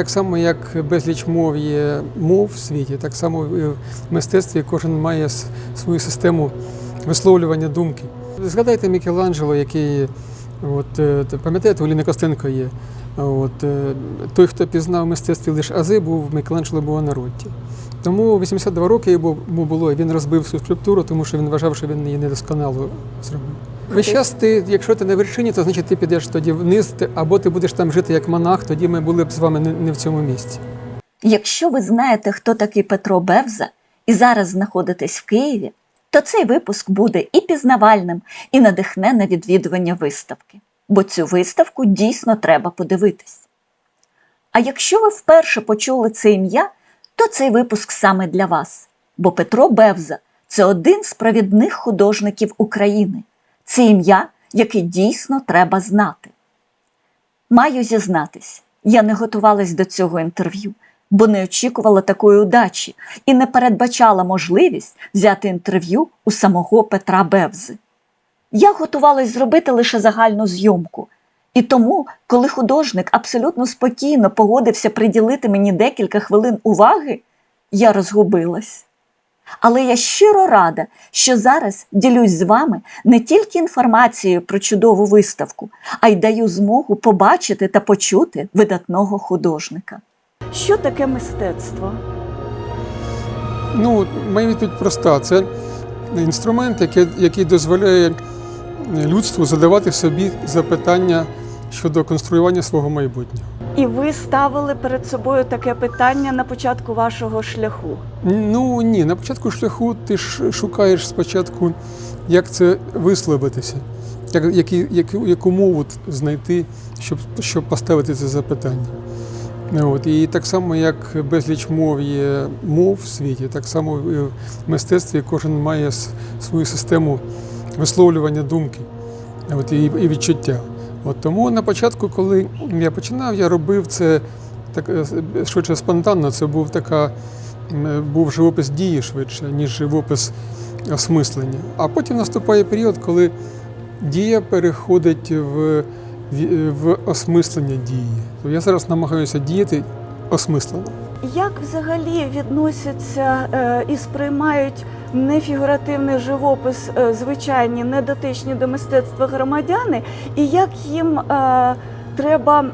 так само, як безліч мов є мов в світі, так само і в мистецтві кожен має свою систему висловлювання думки. Згадайте Мікеланджело, який, от, е, пам'ятаєте, у Костенко є. От, е, той, хто пізнав мистецтві лише ази, був Мікеланджело Буонаротті. Тому 82 роки йому було, він розбив всю скульптуру, тому що він вважав, що він її недосконало зробив. Весь час ти, якщо ти на вершині, то значить ти підеш тоді вниз, або ти будеш там жити як монах, тоді ми були б з вами не, в цьому місці. Якщо ви знаєте, хто такий Петро Бевза, і зараз знаходитесь в Києві, то цей випуск буде і пізнавальним, і надихне на відвідування виставки. Бо цю виставку дійсно треба подивитись. А якщо ви вперше почули це ім'я, то цей випуск саме для вас. Бо Петро Бевза це один з провідних художників України. Це ім'я, яке дійсно треба знати. Маю зізнатись, я не готувалась до цього інтерв'ю, бо не очікувала такої удачі і не передбачала можливість взяти інтерв'ю у самого Петра Бевзи. Я готувалась зробити лише загальну зйомку. І тому, коли художник абсолютно спокійно погодився приділити мені декілька хвилин уваги, я розгубилась. Але я щиро рада, що зараз ділюсь з вами не тільки інформацією про чудову виставку, а й даю змогу побачити та почути видатного художника. Що таке мистецтво? Ну, моя відповідь проста. Це інструмент, який, який дозволяє людству задавати собі запитання щодо конструювання свого майбутнього. І ви ставили перед собою таке питання на початку вашого шляху. Ну ні, на початку шляху ти ж шукаєш спочатку, як це висловитися, як, які, яку, яку мову знайти, щоб, щоб поставити це запитання. От, і так само, як безліч мов є мов в світі, так само в мистецтві кожен має свою систему висловлювання думки от, і, і відчуття. От, тому на початку, коли я починав, я робив це так, е, швидше спонтанно. Це був така був живопис дії швидше, ніж живопис осмислення. А потім наступає період, коли дія переходить в, в, осмислення дії. Я зараз намагаюся діяти осмислено. Як взагалі відносяться е, і сприймають нефігуративний живопис е, звичайні, недотичні до мистецтва громадяни, і як їм е, треба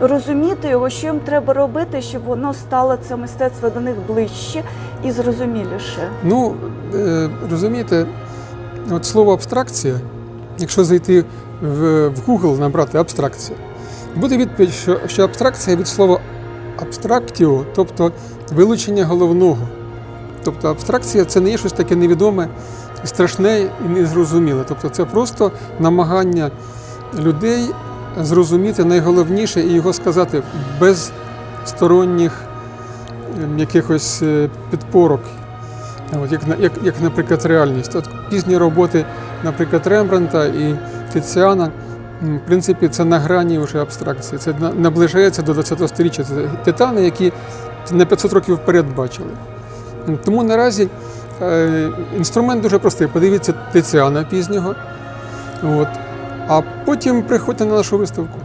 розуміти його, що їм треба робити, щоб воно стало це мистецтво до них ближче і зрозуміліше? Ну, розумієте, от слово абстракція, якщо зайти в, Google, набрати абстракція, буде відповідь, що абстракція від слова абстрактіо, тобто вилучення головного. Тобто абстракція це не є щось таке невідоме, страшне і незрозуміле. Тобто це просто намагання людей зрозуміти найголовніше і його сказати без сторонніх ем, якихось е, підпорок. От, як, як, як, наприклад, реальність. От пізні роботи, наприклад, Рембранта і Тиціана, в принципі, це на грані вже абстракції. Це наближається до 20 століття. Це титани, які на 500 років вперед бачили. Тому наразі е, інструмент дуже простий. Подивіться Тиціана пізнього. От. А потім приходьте на нашу виставку.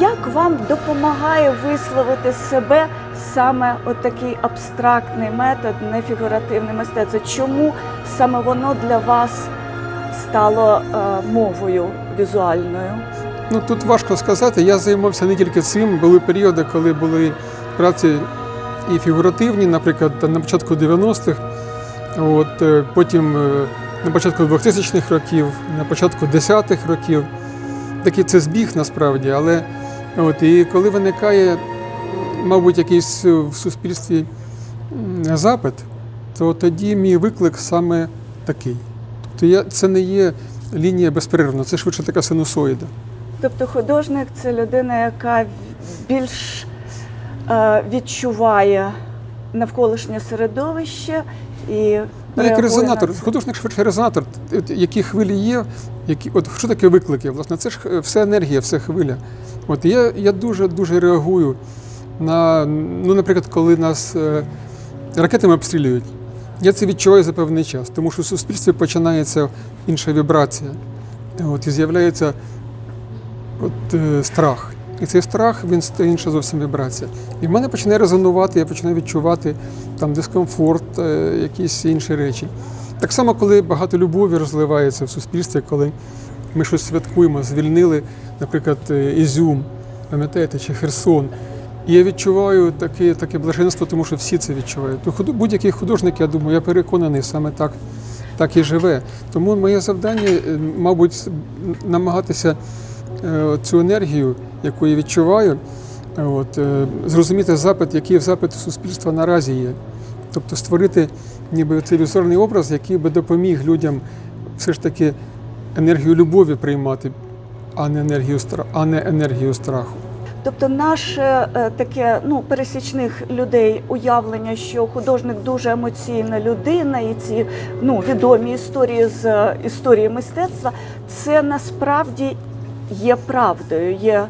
Як вам допомагає висловити себе саме от такий абстрактний метод, нефігуративне мистецтво? Чому саме воно для вас стало е, мовою візуальною? Ну тут важко сказати. Я займався не тільки цим. Були періоди, коли були праці і фігуративні, наприклад, на початку 90-х, от, е, потім е, на початку 2000-х років, на початку 10-х років. Такий це збіг насправді, але от, і коли виникає, мабуть, якийсь в суспільстві запит, то тоді мій виклик саме такий. Тобто я, це не є лінія безперервна, це швидше така синусоїда. Тобто художник це людина, яка більш е, відчуває навколишнє середовище і Ну, як резонатор, на це. художник швидше резонатор. Які хвилі є, які, от що таке виклики? Власне, це ж х- все енергія, все хвиля. От я, я дуже дуже реагую на, ну, наприклад, коли нас е, ракетами обстрілюють. Я це відчуваю за певний час, тому що в суспільстві починається інша вібрація. От, і з'являється от, е, страх. І цей страх він інша зовсім вібрація. І в мене починає резонувати, я починаю відчувати там дискомфорт, е, якісь інші речі. Так само, коли багато любові розливається в суспільстві, коли ми щось святкуємо, звільнили, наприклад, е, Ізюм, пам'ятаєте, чи Херсон. І я відчуваю таке, таке блаженство, тому що всі це відчувають. Ну, будь-який художник, я думаю, я переконаний, саме так, так і живе. Тому моє завдання, е, мабуть, намагатися е, цю енергію, яку я відчуваю, от, е, зрозуміти запит, який запит суспільства наразі є. Тобто створити ніби цей візуальний образ, який би допоміг людям все ж таки енергію любові приймати, а не енергію, стра- а не енергію страху. Тобто, наше е, таке ну пересічних людей уявлення, що художник дуже емоційна людина, і ці ну відомі історії з е, історії мистецтва, це насправді є правдою, є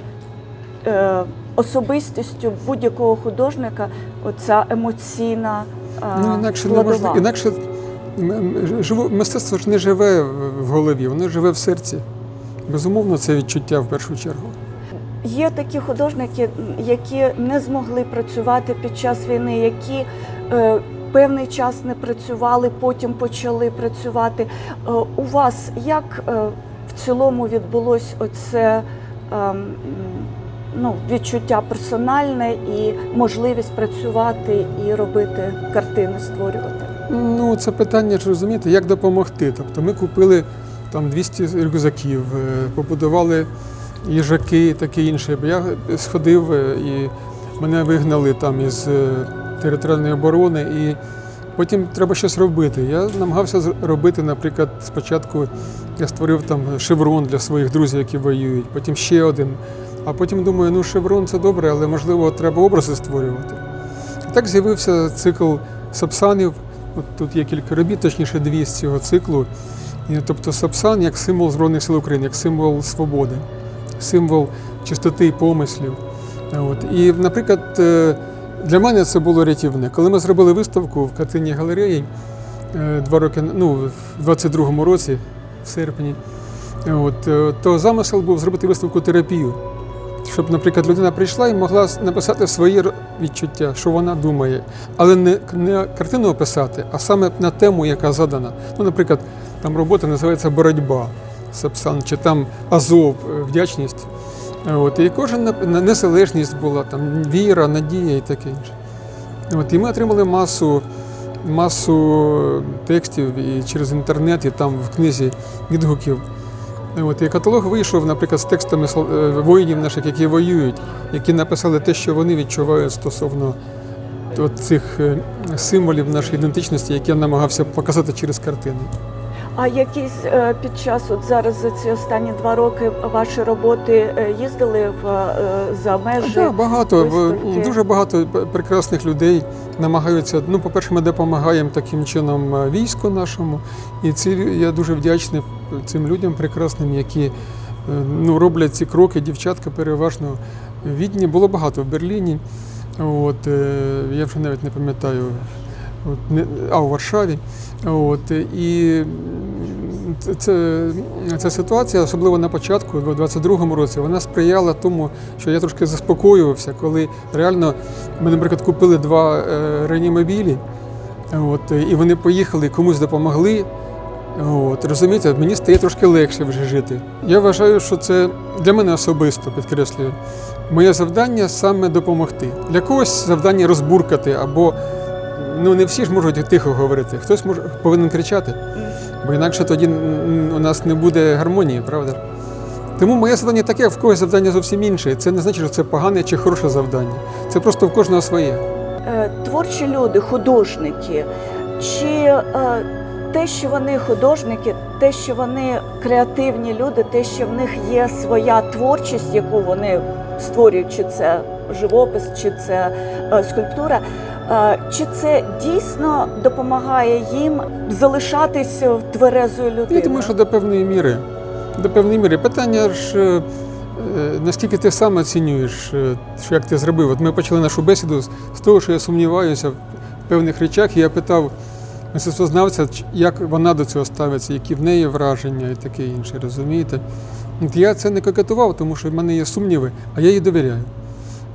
е, особистістю будь-якого художника. Оця емоційна е, Ну, інакше не можна. Інакше живо- мистецтво ж не живе в голові, воно живе в серці. Безумовно, це відчуття в першу чергу. Є такі художники, які не змогли працювати під час війни, які е, певний час не працювали, потім почали працювати. Е, у вас як е, в цілому відбулось оце е, ну, відчуття персональне і можливість працювати і робити картини, створювати? Ну, це питання ж розумієте, як допомогти. Тобто ми купили там 200 рюкзаків, е, побудували їжаки і таке інше. Я сходив е, і мене вигнали там із е, територіальної оборони, і потім треба щось робити. Я намагався робити, наприклад, спочатку я створив там шеврон для своїх друзів, які воюють, потім ще один. А потім думаю, ну шеврон це добре, але можливо треба образи створювати. І так з'явився цикл сапсанів. От тут є кілька робіт, точніше дві з цього циклу. Тобто сапсан як символ Збройних сил України, як символ свободи, символ чистоти помислів. От. І, наприклад, е, для мене це було рятівне. Коли ми зробили виставку в картинній галереї е, два роки, ну, в 22-му році, в серпні, от, е, то замисел був зробити виставку терапію. Щоб, наприклад, людина прийшла і могла написати свої відчуття, що вона думає, але не, не картину описати, а саме на тему, яка задана. Ну, наприклад, там робота називається Боротьба Сапсан, чи там Азов, е, вдячність. От, і кожен незалежність була, там віра, надія і таке інше. От, і ми отримали масу, масу текстів і через інтернет, і там в книзі відгуків. От, і каталог вийшов, наприклад, з текстами е, воїнів наших, які воюють, які написали те, що вони відчувають стосовно от цих е, символів нашої ідентичності, які я намагався показати через картини. А якісь е, під час, от зараз за ці останні два роки ваші роботи е, їздили в, е, за межі? Так, багато, виставки. дуже багато прекрасних людей намагаються. Ну, по-перше, ми допомагаємо таким чином війську нашому. І ці я дуже вдячний цим людям прекрасним, які ну, роблять ці кроки. Дівчатка переважно в Відні було багато в Берліні. От, я вже навіть не пам'ятаю. От, а у Варшаві. От, і це, ця ситуація, особливо на початку, в 22-му році, вона сприяла тому, що я трошки заспокоювався, коли реально ми, наприклад, купили два е, реанімобілі, от, і вони поїхали, комусь допомогли. От, розумієте, мені стає трошки легше вже жити. Я вважаю, що це для мене особисто підкреслюю. Моє завдання саме допомогти. Для когось завдання розбуркати, або ну не всі ж можуть тихо говорити. Хтось може повинен кричати, бо інакше тоді у нас не буде гармонії, правда? Тому моє завдання таке, в когось завдання зовсім інше. Це не значить, що це погане чи хороше завдання. Це просто в кожного своє. Е, Творчі люди, художники, чи е, те, що вони художники, те, що вони креативні люди, те, що в них є своя творчість, яку вони створюють, чи це живопис, чи це е, скульптура. Е, Чи це дійсно допомагає їм залишатись тверезою людиною? Я думаю, що до певної міри. До певної міри. Питання ж, е, е, наскільки ти сам оцінюєш, що як ти зробив. От ми почали нашу бесіду з з того, що я сумніваюся в певних речах, і я питав мистецтвознавця, як вона до цього ставиться, які в неї враження і таке інше, розумієте? Я це не кокетував, тому що в мене є сумніви, а я їй довіряю.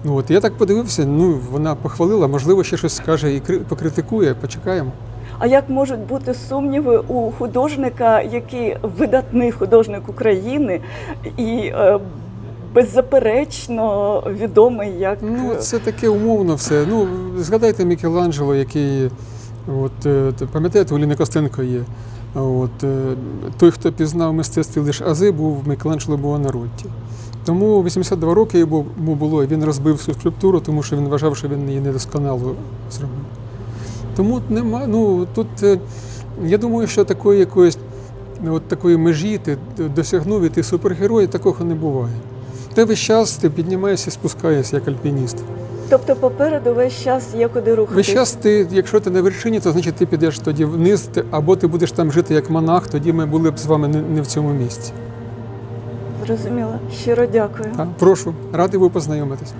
Ну от я так подивився, ну вона похвалила, можливо, ще щось скаже і покритикує, почекаємо. А як можуть бути сумніви у художника, який видатний художник України і е, беззаперечно відомий як Ну, це таке умовно все. Ну, згадайте Мікеланджело, який, от, е, пам'ятаєте, у Ліни Костенко є. От, е, той, хто пізнав мистецтві лише ази, був Мікеланджело Буонаротті. Тому 82 роки йому було, і він розбив всю скульптуру, тому що він вважав, що він її недосконало зробив. Тому нема, ну, тут, е, я думаю, що такої якоїсь ну, от такої межі ти досягнув і ти супергерой, такого не буває. Ти весь час ти піднімаєшся і спускаєшся як альпініст. Тобто попереду весь час є куди рухатись. Весь час ти, якщо ти на вершині, то значить ти підеш тоді вниз, або ти будеш там жити як монах, тоді ми були б з вами не в цьому місці. Зрозуміло. Щиро дякую. Прошу, радий ви познайомитись.